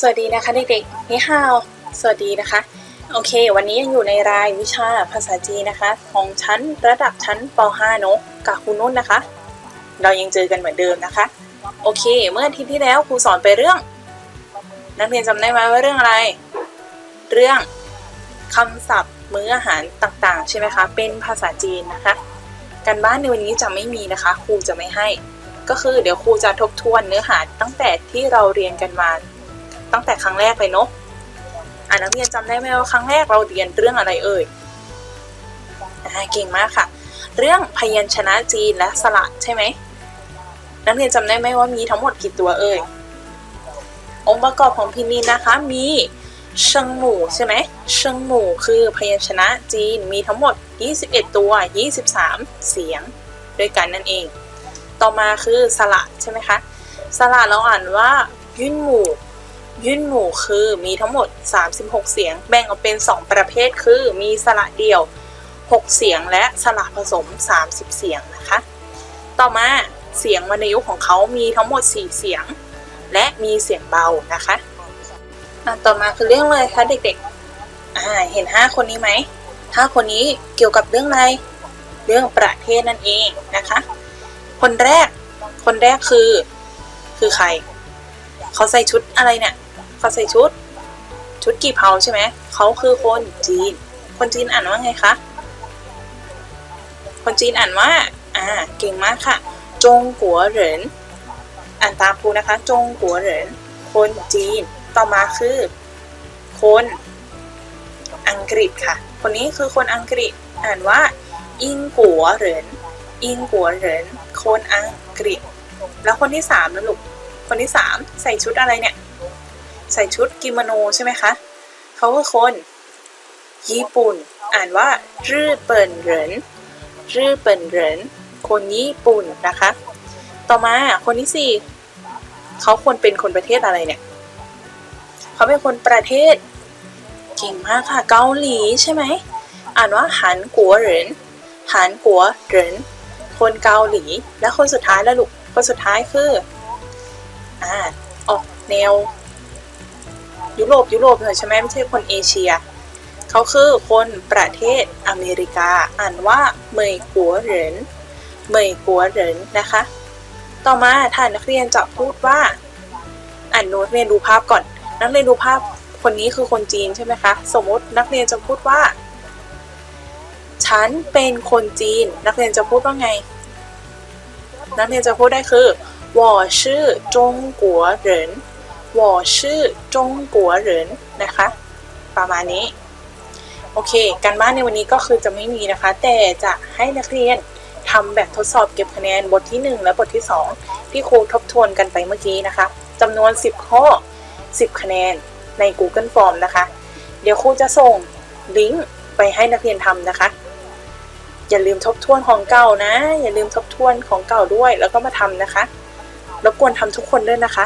สวัสดีนะคะเด็กๆนี่ฮาว สวัสดีนะคะ โอเค วันนี้ยังอยู่ในรายวิชาภาษาจีนนะคะ ของชั้นระดับชั้นป .5 เนอะกับครูนุ่นนะคะ เรายังเจอกันเหมือนเดิมนะคะ โอเค เมื่ออาทิตย์ที่แล้วครูสอนไปเรื่อง นักเรียนจำได้ไหมว่าเรื่องอะไร เรื่องคำศัพท์มื้ออาหารต่างๆ ใช่ไหมคะ เป็นภาษาจีนนะคะ การบ้านในวันนี้จะไม่มีนะคะ ครูจะไม่ให้ ก็คือเดี๋ยวครูจะทบทวนเนื้อหาตั้งแต่ที่เราเรียนกันมา ตั้งแต่ครั้งแรกเลยเนาะอ่านักเรียนจำได้ไหมว่าครั้งแรกเราเรียนเรื่องอะไรเอ่ยอ่าเก่งมากค่ะ เรื่องพยัญชนะจีนและสระใช่ไหมนักเรียนจำได้ไหมว่ามีทั้งหมดกี่ตัวเอ่ยองค์ประกอบของพินินนะคะมีเชิงหมู่ใช่ไหมเชิงหมู่คือพยัญชนะจีนมีทั้งหมด 21 ตัว 23 เสียงด้วยกันนั่นเอง ต่อมาคือสระใช่ไหมคะสระเราอ่านว่ายื่นหมู่ ยื่นหมู่คือมีทั้งหมด 36 เสียง แบ่งออกเป็น 2 ประเภทคือมีสระเดี่ยว 6 เสียงและสระผสม 30 เสียงนะคะ ต่อมาเสียงวรรณยุกต์ของเขามีทั้งหมด 4 เสียง และมีเสียงเบานะคะต่อมาคือเรื่องอะไรคะเด็กๆอ่าเห็น 5 คนนี้ไหม5คนนี้เกี่ยวกับเรื่องอะไรเรื่องประเทศนั่นเองนะคะ คนแรก คนแรกคือ คือใคร เขาใส่ชุดอะไรเนี่ย เขาใส่ชุด ชุดกี่เผาใช่ไหมเขาคือคนจีน คนจีนอ่านว่าไงคะคนจีนอ่านว่าอ่าเก่งมากค่ะ จงกัวเหรินอ่านตามครูนะคะ จงกัวเหรินคนจีนต่อมาคือ คนอังกฤษค่ะ คนนี้คือคนอังกฤษอ่านว่าอิงกัวเหรินอิงกัวเหรินคนอังกฤษ แล้วคนที่สามนะลูกคนที่สามใส่ชุดอะไรเนี่ย ใส่ชุดกิโมโนใช่ไหมคะ เขาคือคน ญี่ปุ่น อ่านว่ารื่อเปิ่นเหรินรื่อเปิ่นเหรินคนญี่ปุ่นนะคะ ต่อมาคนที่สี่เขาควรเป็นคนประเทศอะไรเนี่ย เขาเป็นคนประเทศ เก่งมากค่ะ เกาหลีใช่ไหม อ่านว่าหันกัวเหรินหันกัวเหรินคนเกาหลี และคนสุดท้ายแล้วลูก คนสุดท้ายคือ อ่า ออกแนว ยุโรปยุโรปหน่อยใช่ไหมไม่ใช่คนเอเชีย เขาคือคนประเทศอเมริกา อ่านว่าเมยกัวเหรินเมยกัวเหรินนะคะ ต่อมาถ้านักเรียนจะพูดว่า อ่านโน้ตเรียนดูภาพก่อน นักเรียนดูภาพคนนี้คือคนจีนใช่ไหมคะ สมมตินักเรียนจะพูดว่า ฉันเป็นคนจีน นักเรียนจะพูดว่าไง นักเรียนจะพูดได้คือ我是中国人 วอชื่อจงกัวเหรินนะคะ ประมาณนี้ โอเค การบ้านในวันนี้ก็คือจะไม่มีนะคะ แต่จะให้นักเรียนทำแบบทดสอบเก็บคะแนนบทที่ 1 และบทที่ 2 ที่ครูทบทวนกันไปเมื่อกี้นะคะจำนวน 10 ข้อ 10 คะแนนใน Google Form นะคะ เดี๋ยวครูจะส่งลิงก์ไปให้นักเรียนทำนะคะ อย่าลืมทบทวนของเก่านะ อย่าลืมทบทวนของเก่าด้วยแล้วก็มาทำนะคะรบกวนทำทุกคนด้วยนะคะ